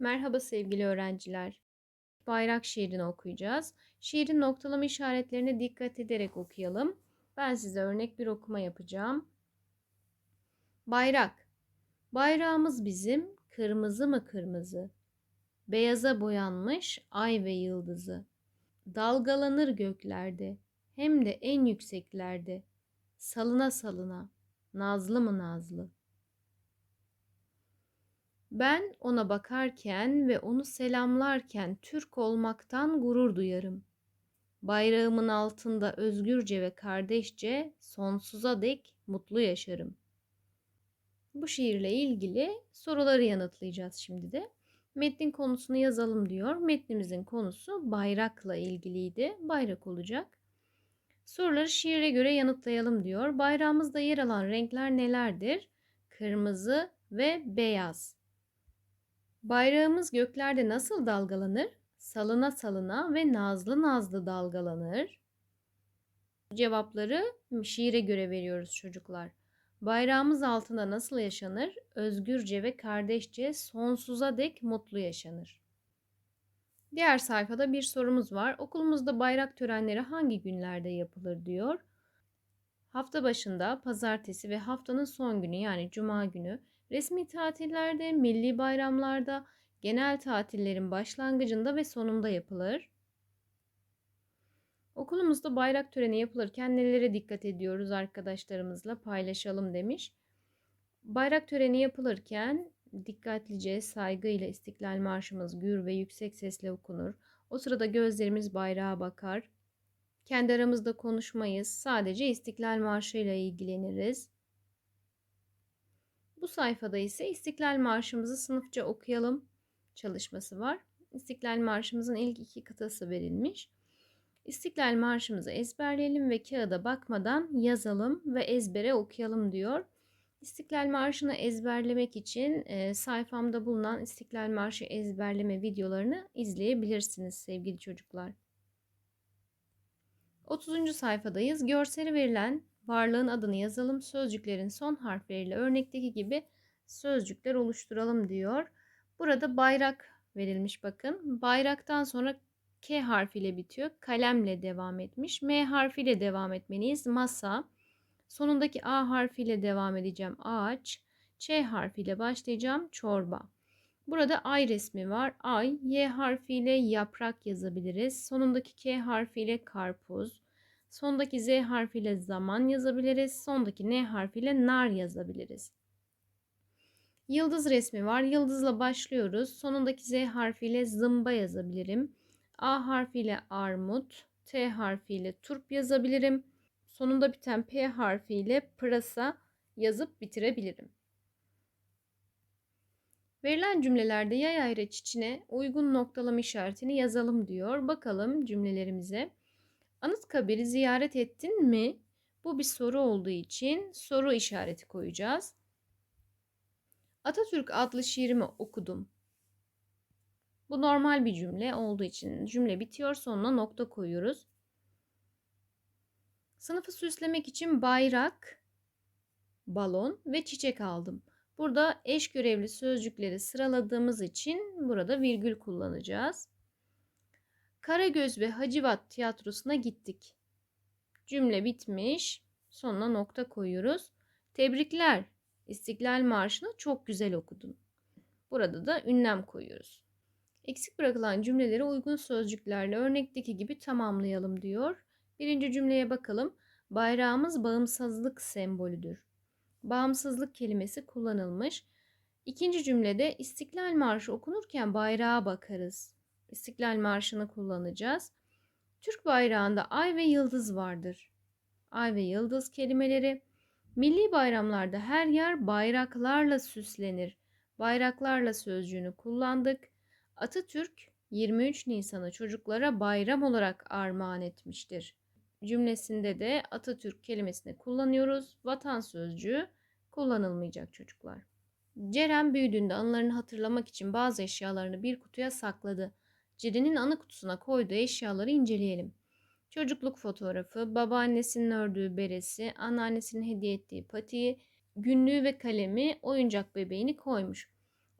Merhaba sevgili öğrenciler. Bayrak şiirini okuyacağız. Şiirin noktalama işaretlerine dikkat ederek okuyalım. Ben size örnek bir okuma yapacağım. Bayrak. Bayrağımız bizim kırmızı mı kırmızı? Beyaza boyanmış ay ve yıldızı. Dalgalanır göklerde, hem de en yükseklerde. Salına salına, nazlı mı nazlı? Ben ona bakarken ve onu selamlarken Türk olmaktan gurur duyarım. Bayrağımın altında özgürce ve kardeşçe sonsuza dek mutlu yaşarım. Bu şiirle ilgili soruları yanıtlayacağız şimdi de. Metnin konusunu yazalım diyor. Metnimizin konusu bayrakla ilgiliydi. Bayrak olacak. Soruları şiire göre yanıtlayalım diyor. Bayrağımızda yer alan renkler nelerdir? Kırmızı ve beyaz. Bayrağımız göklerde nasıl dalgalanır? Salına salına ve nazlı nazlı dalgalanır. Cevapları şiire göre veriyoruz çocuklar. Bayrağımız altında nasıl yaşanır? Özgürce ve kardeşçe sonsuza dek mutlu yaşanır. Diğer sayfada bir sorumuz var. Okulumuzda bayrak törenleri hangi günlerde yapılır diyor. Hafta başında pazartesi ve haftanın son günü yani cuma günü resmi tatillerde, milli bayramlarda, genel tatillerin başlangıcında ve sonunda yapılır. Okulumuzda bayrak töreni yapılırken nelere dikkat ediyoruz arkadaşlarımızla paylaşalım demiş. Bayrak töreni yapılırken dikkatlice, saygıyla İstiklal Marşımız gür ve yüksek sesle okunur. O sırada gözlerimiz bayrağa bakar. Kendi aramızda konuşmayız. Sadece İstiklal Marşı ile ilgileniriz. Bu sayfada ise İstiklal Marşımızı sınıfça okuyalım çalışması var. İstiklal Marşımızın ilk iki kıtası verilmiş. İstiklal Marşımızı ezberleyelim ve kağıda bakmadan yazalım ve ezbere okuyalım diyor. İstiklal Marşı'nı ezberlemek için e, sayfamda bulunan İstiklal Marşı ezberleme videolarını izleyebilirsiniz sevgili çocuklar. 30. sayfadayız. Görseli verilen varlığın adını yazalım. Sözcüklerin son harfleriyle örnekteki gibi sözcükler oluşturalım diyor. Burada bayrak verilmiş bakın. Bayraktan sonra K harfiyle bitiyor. Kalemle devam etmiş. M harfiyle devam etmeliyiz. Masa. Sonundaki A harfiyle devam edeceğim. Ağaç. Ç harfiyle başlayacağım. Çorba. Burada ay resmi var. Ay, Y harfiyle yaprak yazabiliriz. Sonundaki K harfiyle karpuz. Sondaki Z harfiyle zaman yazabiliriz. Sondaki N harfiyle nar yazabiliriz. Yıldız resmi var. Yıldızla başlıyoruz. Sonundaki Z harfiyle zımba yazabilirim. A harfiyle armut, T harfiyle turp yazabilirim. Sonunda biten P harfiyle pırasa yazıp bitirebilirim. Verilen cümlelerde yay ayraç içine uygun noktalama işaretini yazalım diyor. Bakalım cümlelerimize. Anıtkabir'i ziyaret ettin mi? Bu bir soru olduğu için soru işareti koyacağız. Atatürk adlı şiirimi okudum. Bu normal bir cümle olduğu için cümle bitiyor sonuna nokta koyuyoruz. Sınıfı süslemek için bayrak, balon ve çiçek aldım. Burada eş görevli sözcükleri sıraladığımız için burada virgül kullanacağız. Karagöz ve Hacivat tiyatrosuna gittik. Cümle bitmiş. Sonuna nokta koyuyoruz. Tebrikler. İstiklal Marşı'nı çok güzel okudun. Burada da ünlem koyuyoruz. Eksik bırakılan cümleleri uygun sözcüklerle örnekteki gibi tamamlayalım diyor. Birinci cümleye bakalım. Bayrağımız bağımsızlık sembolüdür. Bağımsızlık kelimesi kullanılmış. İkinci cümlede İstiklal Marşı okunurken bayrağa bakarız. İstiklal Marşı'nı kullanacağız. Türk bayrağında ay ve yıldız vardır. Ay ve yıldız kelimeleri. Milli bayramlarda her yer bayraklarla süslenir. Bayraklarla sözcüğünü kullandık. Atatürk 23 Nisan'ı çocuklara bayram olarak armağan etmiştir. Cümlesinde de Atatürk kelimesini kullanıyoruz. Vatan sözcüğü kullanılmayacak çocuklar. Ceren büyüdüğünde anılarını hatırlamak için bazı eşyalarını bir kutuya sakladı. Ceren'in anı kutusuna koyduğu eşyaları inceleyelim. Çocukluk fotoğrafı, babaannesinin ördüğü beresi, anneannesinin hediye ettiği patiyi, günlüğü ve kalemi, oyuncak bebeğini koymuş.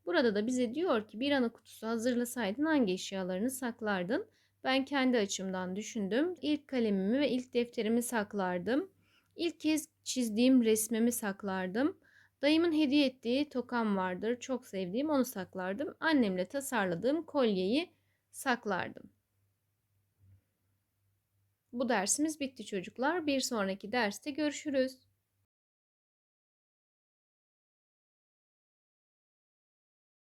Burada da bize diyor ki bir anı kutusu hazırlasaydın hangi eşyalarını saklardın? Ben kendi açımdan düşündüm. İlk kalemimi ve ilk defterimi saklardım. İlk kez çizdiğim resmimi saklardım. Dayımın hediye ettiği tokam vardır. Çok sevdiğim onu saklardım. Annemle tasarladığım kolyeyi saklardım. Bu dersimiz bitti çocuklar. Bir sonraki derste görüşürüz.